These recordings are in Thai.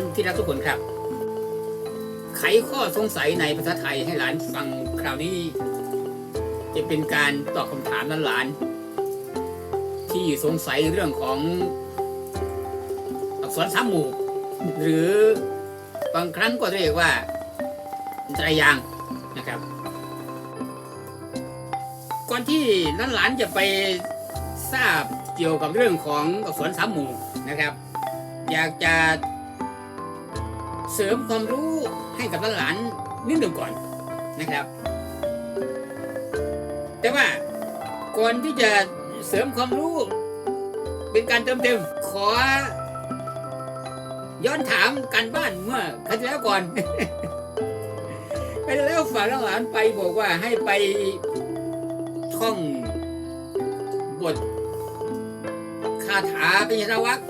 านที่รักทุกคนครับ ไขข้อสงสัยในภาษาไทยให้หลานฟังคราวนี้ จะเป็นการตอบคำถามนั้นหลาน ที่สงสัยเรื่องของอักษรสามหมู่ หรือบางครั้งก็เรียกว่าไตรยางนะครับ ก่อนที่หลานๆจะไปทราบเกี่ยวกับเรื่องของอักษรสามหมู่นะครับ อยากจะ เสริมความรู้ให้กับหลานนิดหนึ่งก่อนนะครับ แต่ว่าก่อนที่จะเสริมความรู้ เป็นการเติมเต็มขอ ย้อนถามกันบ้านเมื่อครั้งแล้วก่อนไปแล้วฝากหลานไปบอกว่าให้ไปท่องบทคาถาปิยวัค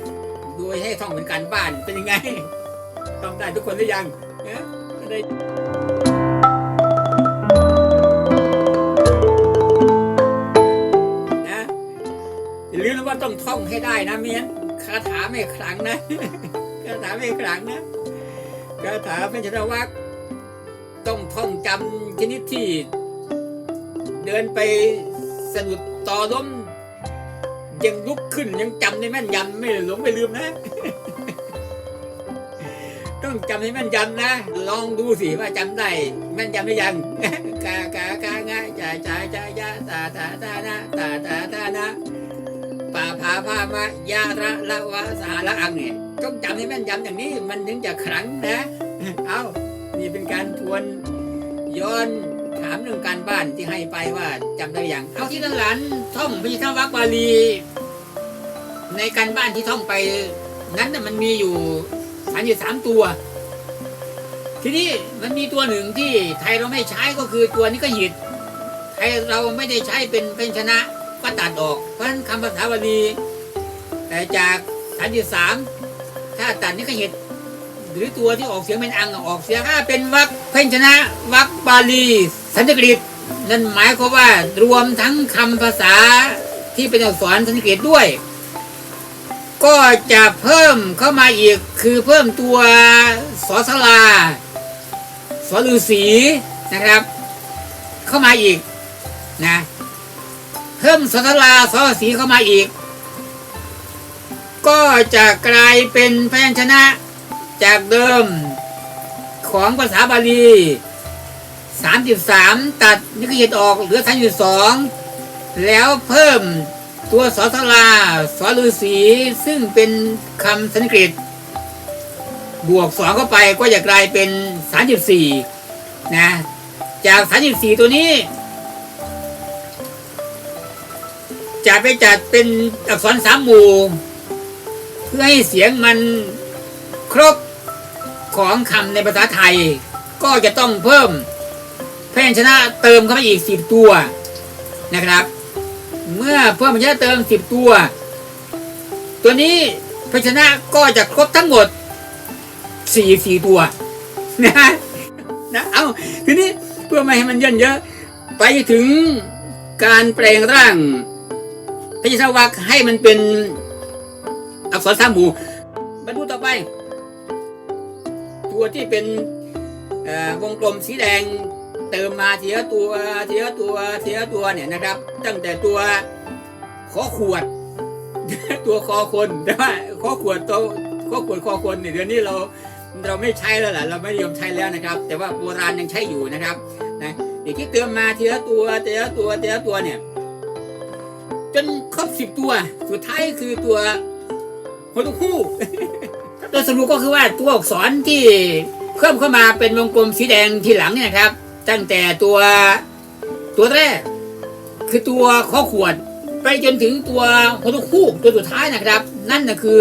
โดยให้ท่องเป็นการบ้านเป็นยังไง ท่องได้ทุกคนหรือยังเอ๊ะได้นะอย่าลืมนะว่าต้องท่องให้ได้นะเมียนคาถาไม่ขลังนะคาถาไม่ขลังนะคาถาเป็นชนวักต้องท่องจำชนิดที่ เดินไปสะดุดต่อล้มยังลุกขึ้นยังจำได้แม่นยำไม่หลงไม่ลืมนะ ต้องจำให้แม่นยำนะ ลองดูสิว่าจำได้แม่นยำหรือยังกากากางาจ่าจ่าจ่ายาตาตาตานะตาตาตานะป่าพาพามายาระละวะสาละอังเนี่ยต้องจำให้แม่นยำอย่างนี้ มันถึงจะขลังนะ เอานี่เป็นการทวนย้อนถามเรื่องการบ้านที่ให้ไปว่าจำได้อยังเอาที่หลานท่องพิธวักบาลี ในการบ้านที่ท่องไป นั้นน่ะมันมีอยู่ สามสามตัว ทีนี้มันมีตัวหนึ่งที่ไทยเราไม่ใช้ก็คือตัวนี้ก็หิดไทยเราไม่ได้ใช้เป็นเป็นชนะก็ตัดออก เพราะฉะนั้นคำภาษาบาลีแต่จากสามสามถ้าตัดนี่ก็หิดหรือตัวที่ออกเสียงเป็นอังออกเสียงถ้าเป็นวรรคเพ่นชนะวรรคบาลี สันสกฤตนั่นหมายความว่ารวมทั้งคำภาษาที่เป็นอักษรสันสกฤตด้วย ก็จะเพิ่มเข้ามาอีกคือเพิ่มตัวสอสลาสอฤาษีนะครับ เข้ามาอีกนะเพิ่มสอสลาสอฤาษีเข้ามาอีก ก็จะกลายเป็นพยัญชนะจากเดิมของภาษาบาลี33 ตัดนิกเยตออกเหลือ32 แล้วเพิ่ม ตัวสอสลาสอฤาษีซึ่งเป็นคำสันสกฤตบวกสองเข้าไปก็จะกลายเป็น34นะจาก34ตัวนี้ จะไปจัดเป็นอักษรสามหมู่ เพื่อให้เสียงมันครบของคำในภาษาไทย ก็จะต้องเพิ่ม เพยัญชนะเติมเข้าไปอีก10ตัวนะครับ เมื่อเพิ่มพยัญชนะเติมสิบตัว ตัวนี้พยัญชนะก็จะครบทั้งหมดสี่สี่ตัวนะนะเอาทีนี้เพื่อไม่ให้มันเย่นเยอะ ไปถึงการแปลงร่างพยัญชนะวรรคให้มันเป็นอักษรสามหมู่บรรทุต่อไป ตัวที่เป็นวงกลมสีแดง เติมมาเทีละตัวเทีละตัวเทีละตัวเนี่ยนะครับ ตั้งแต่ตัวขอขวด ตัวคอคนแต่ว่าขอขวดตัวขอขวดคอคนเนี่ยเดี๋ยวนี้เราเราไม่ใช้แล้วแหละเราไม่นิยมใช้แล้วนะครับ แต่ว่าโบราณยังใช้อยู่นะครับนะเดี๋ยวที่เติมมาเทีละตัวเทีละตัวเทีละตัวเนี่ย จนครบสิบตัว สุดท้ายคือตัวคนทุคู่โดยสรุปก็คือว่าตัวอักษรที่เพิ่มเข้ามาเป็นวงกลมสีแดงทีหลังเนี่ยครับ ตั้งแต่ตัวตัวแรก คือตัวข้อขวด ไปจนถึงตัวโฮตุคู่ตัวสุดท้ายนะครับ นั่นนะคือ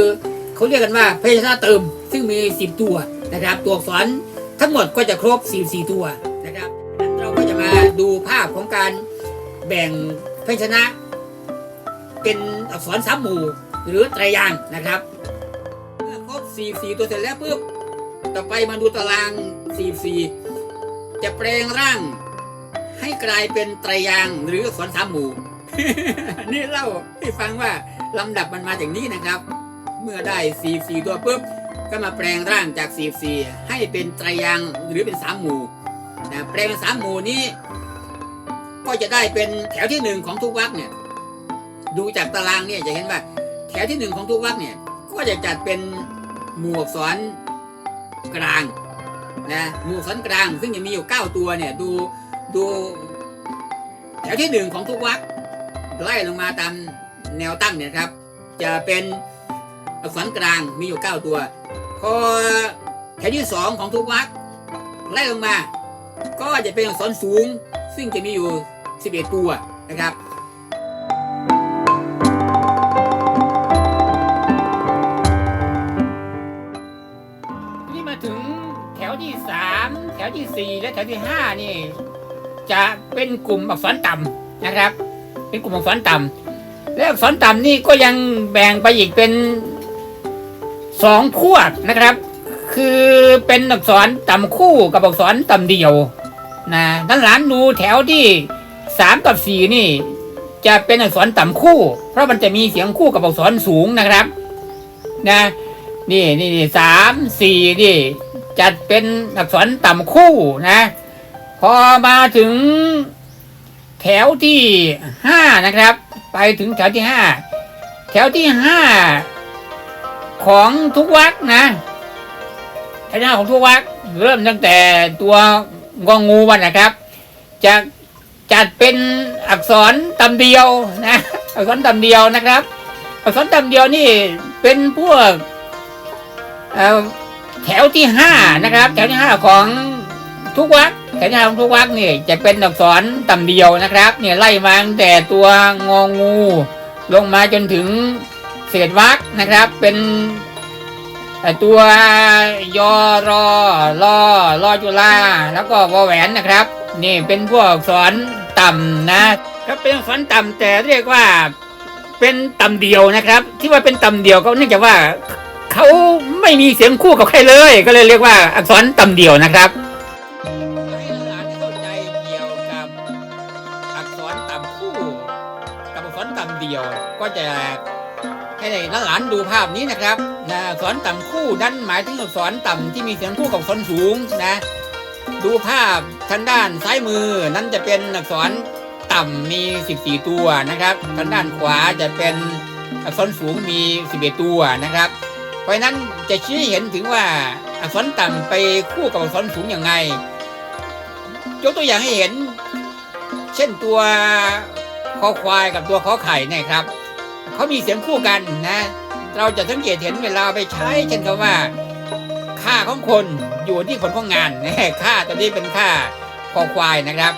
เขาเรียกกันว่าเพยัญชนะเติม ซึ่งมี 10 ตัวนะครับ ตัวอักษรทั้งหมดก็จะครบ 44 ตัวนะครับนั้นเราก็จะมาดูภาพของการแบ่งเพชนะ เป็นอักษรสามหมู่หรือไตรยางนะครับเมื่อครบ 44 ตัวเสร็จแล้วปุ๊บต่อไปมาดูตาราง 44 จะแปลงร่าง ให้กลายเป็นไตรยางหรืออักษรสามหมู่ นี่เล่าให้ฟังว่าลำดับมันมาอย่างนี้นะครับ เมื่อได้44ตัวปุ๊บก็มาแปลงร่างจากสี่สี่ให้เป็นไตรยางหรือเป็นสามหมู่นะแปลงเป็นสามหมู่นี้ ก็จะได้เป็นแถวที่หนึ่งของทุกวรรคเนี่ย ดูจากตารางเนี่ยจะเห็นว่า แถวที่หนึ่งของทุกวรรคเนี่ย ก็จะจัดเป็นหมวกสอนกลาง นะหมวกสอนกลางซึ่งจะมีอยู่เก้าตัวเนี่ยดูดูแถวที่หนึ่งของทุกวรรคไล่ลงมาตามแนวตั้งเนี่ยครับ จะเป็นอักษรกลางมีอยู่เก้าตัว พอแถวที่สองของทุกวรรคไล่ลงมา ก็จะเป็นอักษรสูง ซึ่งจะมีอยู่สิบเอ็ดตัวนะครับ วที่สี่และแถวที่ห้านี่ จะเป็นกลุ่มอักษรต่ำนะครับ เป็นกลุ่มอักษรต่ำและอักษรต่ำนี่ก็ยังแบ่งไปอีกเป็นสองพวนะครับ คือเป็นอักษรต่ำคู่กับอักษรต่ำเดี่ยวนะด้านหลังดูแถวที่สามกับสี่นี่ จะเป็นอักษรต่ำคู่ เพราะมันจะมีเสียงคู่กับอักษรสูงนะครับ นะ นี่นี่สามสี่นี่ จัดเป็นอักษรต่ำคู่นะ พอมาถึงแถวที่ห้านะครับ ไปถึงแถวที่ห้าแถวที่ห้าของทุกวรรคนะแถวที่ห้าของทุกวรรคเริ่มตั้งแต่ตัวงองูวันนะครับจะจัดเป็นอักษรตำเดียวนะ อักษรตำเดียวนะครับ อักษรตำเดียวนี่เป็นพวกเอ่อ แถวที่ห้านะครับ แถวที่ห้าของทุกวรรคแถวที่ห้าของทุกวรรคนี่ยจะเป็นอักษรต่ำเดียวนะครับ เนี่ยไล่มาตั้งแต่ตัวงองู ลงมาจนถึงเศษวรรคนะครับ เป็นตัวยอรอลอลอจุฬาแล้วก็วอแหวนนะครับ นี่เป็นพวกอักษรต่ำนะครับเป็นอักษรต่ำแต่เรียกว่าเป็นต่ำเดียวนะครับ ที่ว่าเป็นต่ำเดียวก็เนื่องจากว่า เขาไม่มีเสียงคู่กับใครเลย ก็เลยเรียกว่าอักษรต่ำเดียวนะครับให้หลานเข้าใจเกี่ยวกับอักษรต่ำคู่ กับอักษรต่ำเดียว ก็จะให้หลานดูภาพนี้นะครับนะอักษรต่ำคู่นั้นหมายถึงอักษรต่ำที่มีเสียงคู่กับอักษรสูงนะดูภาพทางด้านซ้ายมือนั้นจะเป็นอักษรต่ำมี 14 ตัวนะครับ ทางด้านขวาจะเป็นอักษรสูงมี 11 ตัวนะครับ ราะนั้นจะชี้เห็นถึงว่าอักษรต่ำไปคู่กับอักษรสูงอย่างไง ยกตัวอย่างให้เห็น เช่นตัวคอควายกับตัวขอไข่เนี่ยครับเขามีเสียงคู่กันนะ เราจะสังเกตเห็นเวลาไปใช้เช่นคำว่า ค่าของคนอยู่ที่ผลของงานนะค่าตัวนี้เป็นค่าคอควายนะครับ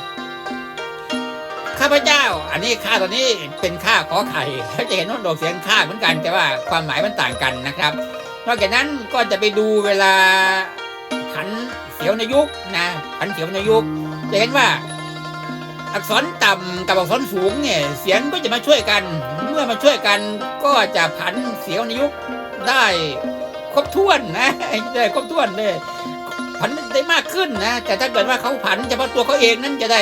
ข้าพเจ้า อันนี้ค่าตัวนี้เป็นค่าขอไข่เขาจะเห็นว่าดอกเสียงค่าเหมือนกันแต่ว่าความหมายมันต่างกันนะครับ นอกจากนั้นก็จะไปดูเวลาผันเสียวในยุคนะผันเสียวในยุคจะเห็นว่า อักษรต่ำกับอักษรสูงเนี่ยเสียงก็จะมาช่วยกัน เมื่อมาช่วยกันก็จะผันเสียวในยุคได้ครบถ้วนนะได้ครบถ้วนเลยผันได้มากขึ้นนะ แต่ถ้าเกิดว่าเขาผันเฉพาะตัวเขาเองนั้นจะได้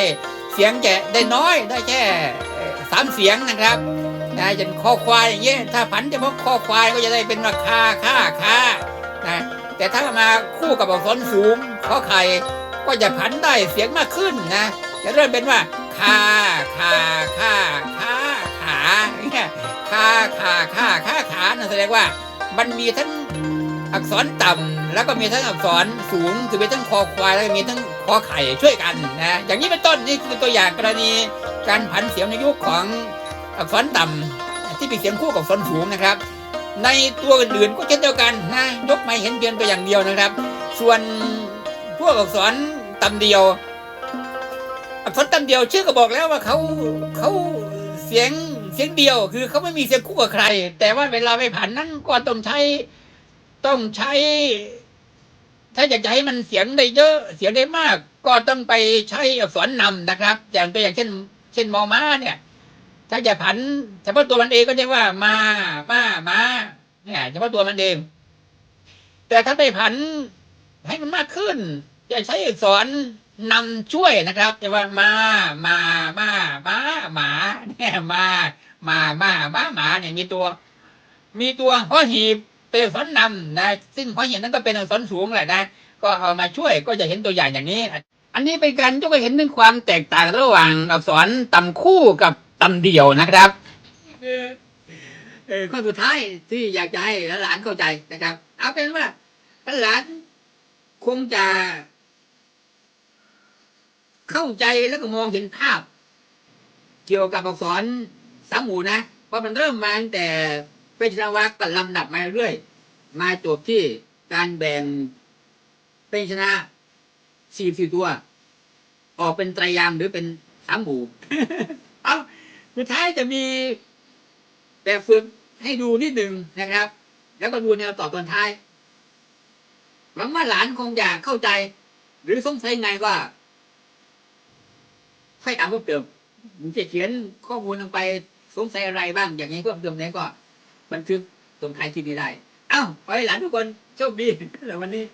เสียงจะได้น้อยได้แค่สามเสียงนะครับ นะอย่างคอควายอย่างเงี้ยถ้าผันเฉพาะคอควายก็จะได้เป็นราคาค่าค่านะแต่ถ้ามาคู่กับอักษรสูงขอไข่ก็จะผันได้เสียงมากขึ้นนะจะเริ่มเป็นว่าคาคาคาคาขาเนี่ยคาคาคาคาขานั่นแสดงว่ามันมีทั้งอักษรต่ำแล้วก็มีทั้งอักษรสูงคือมีทั้งคอควายแล้วก็มีทั้งคอไข่ช่วยกันนะอย่างนี้เป็นต้นนี่คือตัวอย่างกรณีการผันเสียงในยุคของ อักษรต่ำที่เป็นเสียงคู่กับอักษรสูงนะครับ ในตัวอื่นๆก็เช่นเดียวกันนะยกไมาเห็นเพียงตัวอย่างเดียวนะครับ ส่วนพวกอักษรต่ำเดียว อักษรต่ำเดียวชื่อก็บอกแล้วว่าเขาเขาเสียงเสียงเดียวคือเขาไม่มีเสียงคู่กับใคร แต่ว่าเวลาไปผันนั้นก็ต้องใช้ต้องใช้ ถ้าอยากจะให้มันเสียงได้เยอะเสียงได้มาก ก็ต้องไปใช้อักษรนำนะครับ อย่างตัวอย่างเช่น เช่นมอม้าเนี่ย ถ้าจะผันเฉพาะตัวมันเองก็เรียกว่า มามามาเนี่ยเฉพาะตัวมันเอง แต่ถ้าไปผันให้มันมากขึ้น จะใช้อักษรนำช่วยนะครับจะว่ามา มามามาหมาเนี่ยมามามามาหมาเนี่ยมีตัว มีตัวหอหีบเป็นอักษรนำนะ ซึ่งพอห็นนั้นก็เป็นอักษรสูงแหละนะ ก็เอามาช่วยก็จะเห็นตัวอย่างอย่างนี้ อันนี้เป็นการยกให้เห็นถึงความแตกต่างระหว่างอักษรต่ำคู่กับ ต่ำเดี่ยวนะครับเออเออข้อสุดท้ายที่อยากจะให้หลานเข้าใจนะครับ เอาเป็นว่าหลานคงจะ เข้าใจแล้วก็มองเห็นภาพ เกี่ยวกับอักษรสามหมูนะว่ามันเริ่มมาตั้งแต่เป็นชนวักก็ลำดับมาเรื่อยมาจบที่การแบ่งเป็นชนะสี่สี่ตัว ออกเป็นไตรยางหรือเป็นสามหมู่ เอา สุดท้ายจะมีแบบฝึกให้ดูนิดหนึ่งนะครับ แล้วก็ดูแนวตอบตอนท้ายหวังว่าหลานคงอยากเข้าใจ หรือสงสัยไงว่าค่อยถามเพิ่มเติมผมจะเขียนข้อมูลลงไปสงสัยอะไรบ้าง อย่างนี้เพิ่มเติมไหนก็บันทึกตรงท้ายที่นี้ได้ อ้าขอให้หลานทุกคนโชคดีในวันนี้